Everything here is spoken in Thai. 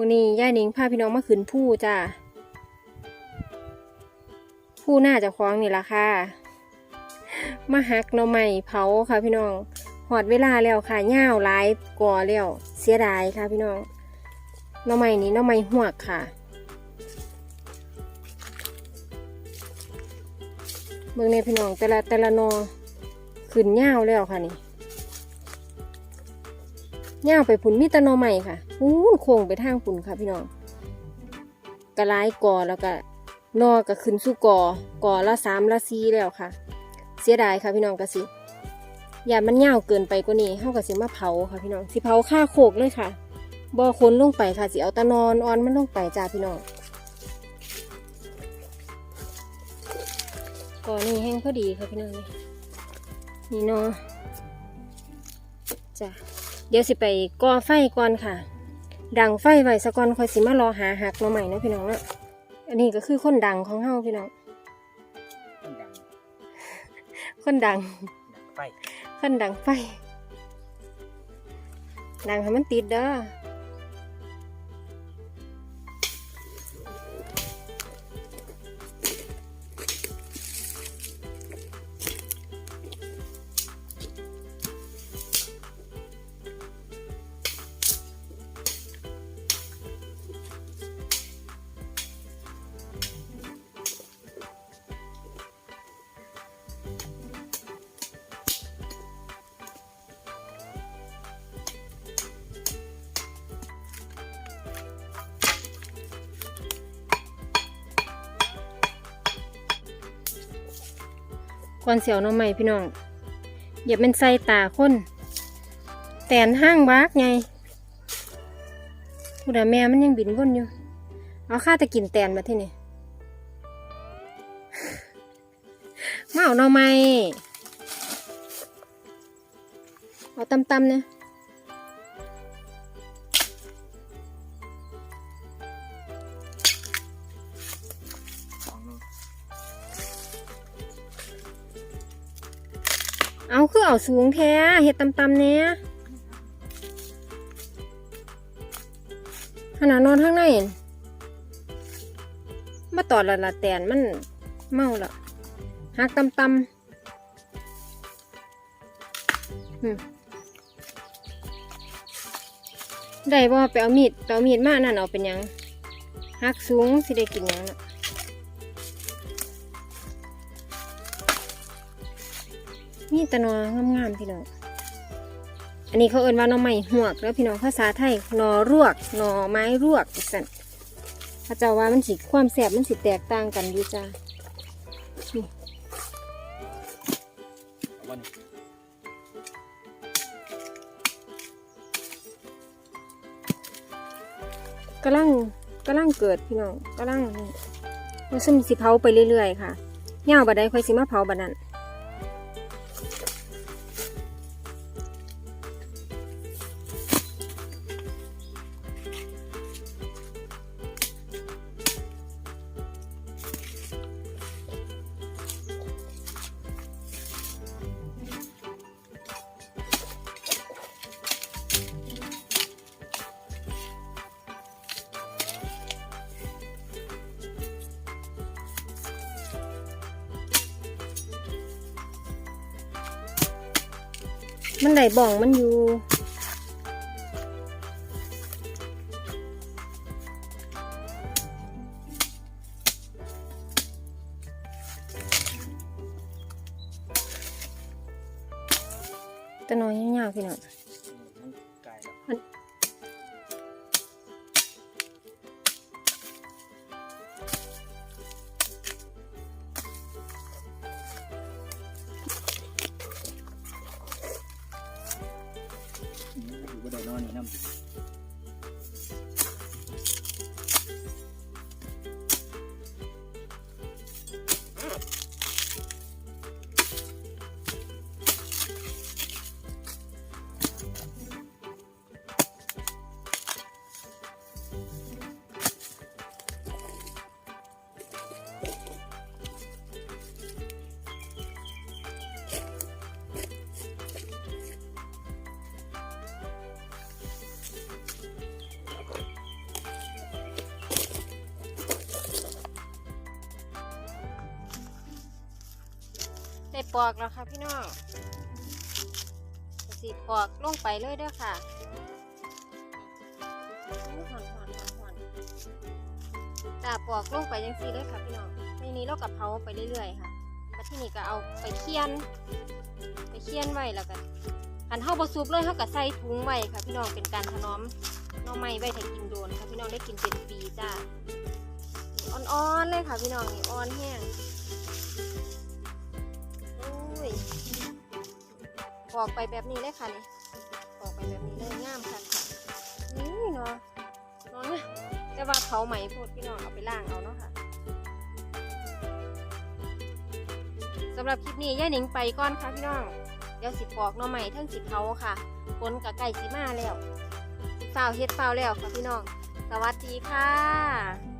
มือนี้ย่าหนิงพาพี่น้องมาขึ้นผู้จ้าผู้น่าจะคล้องนี่ละค่ะมาหักหน่อไม้เผาค่ะพี่น้องหอดเวลาแล้วค่ะย่าวหลายก่อแล้วเสียดายค่ะพี่น้องหน่อไม้นี้หน่อไม้หวกค่ะเมืองในพี่น้องแต่ละแต่ละนอขึ้นย่าวแล้วค่ะนี่ ย่าไปผุนมีตะนอใหม่ค่ะอู้โค้งไปทางผุนค่ะพี่น้องกระไลกอแล้วก็นอก็ขึ้นสู่กอกอละสามละสี่แล้วค่ะ เสียดายค่ะพี่น้องกะสิอย่ามันย่าเกินไปกว่านี้เท่ากับสิมาเผาค่ะพี่น้องสิเผาฆ่าโคกเลยค่ะบ่คนลงไปค่ะสิเอาตะนอนออนมันลงไปจ้าพี่น้องกอนนี้แห้งพอดีค่ะพี่น้องนี่นี่นาะจ้ะ เดี๋ยวสิไปก่อไฟก่อนค่ะ ดังไฟไว้สะก่อนค่อยสิมารอหาหักหน่อใหม่นาะพี่น้องเนาะอันนี้ก็คือคนดังของเฮาพี่น้องต้นดังคนดังดังไฟคนดังไฟดังให้มันติดเด้อ ก่อนเสียวน้องใหม่พี่น้องอย่าเป็นใส่ตาคนแตนห้างบากไงผู้ดาแม่มันยังบินวนอยู่ เอาข้าจะกินแตนมาที่นี่มาเอาหน่อไม้เอาตำๆเนี่ย เอาคือเอาสูงแท้เห็ดตำๆเนี่ยขนาดนอนข้างในเห็นมาตอดละละแตนมันเมาละหักตำตำได้บ่ไปเอามีดไปเอามีดมานั่นเอาเป็นยังหักสูงสิได้กินยังน่ะ มีแตะนองามๆพี่น้อง อันนี้เขาเอิ้นว่าหน่อไม้หวกแล้วพี่น้องภาษาไทยหนอรวกหน่อไม้รวกสั่นพระเจ้าว่ามันสิความแสบมันสิแตกต่างกันอยู่จ้าวันกำลังกำลังเกิดพี่น้องกำลังว่าซึมสิเผาไปเรื่อยๆค่ะย่าบัดใดค่อยสิมาเผาบัดนั้น มันได้บ่องมันอยู่ แต่น้อยยาวๆพี่น้องมัน ไกลแล้ว มันอืมอยู่ก็ไอนนี่น้ำอกแล้วค่ะพี่น้องสิปอกลงไปเลยเด้อค่ะหอนหอนหอนหอนจ้าปอกลงไปยังซีเลยค่ะพี่น้องในนี้เรากับเผาไปเรื่อยๆค่ะมาที่นี่ก็เอาไปเคี่ยน ไปเคี่ยนไว้แล้วกันอันเฮาบ่ซุปเลยเฮาก็ใส่ถุงไว้ค่ะพี่น้องเป็นการถนอมน้องไม้ไว้ถ้ากินโดนค่ะพี่น้องได้กินเป็นปีจ้าอ่อนๆเลยค่ะพี่น้องนี่อ่อนแห้ง ปอกไปแบบนี้เลยค่ะนี่ปอกไปแบบนี้เลยงามค่ะนี่เนาะเนาะนะแต่ว่าเขาไหมโพดพี่น้องเอาไปล้างเอาเนาะค่ะสำหรับคลิปนี้ย่าหนิงไปก่อนค่ะพี่น้องเดี๋ยวสิปอกน่อใหม่ทั้งสิเผาค่ะฝนกับไก่สิมาแล้วสิฝ้าเฮ็ดฝ้าแล้วค่ะพี่น้อง สวัสดีค่ะ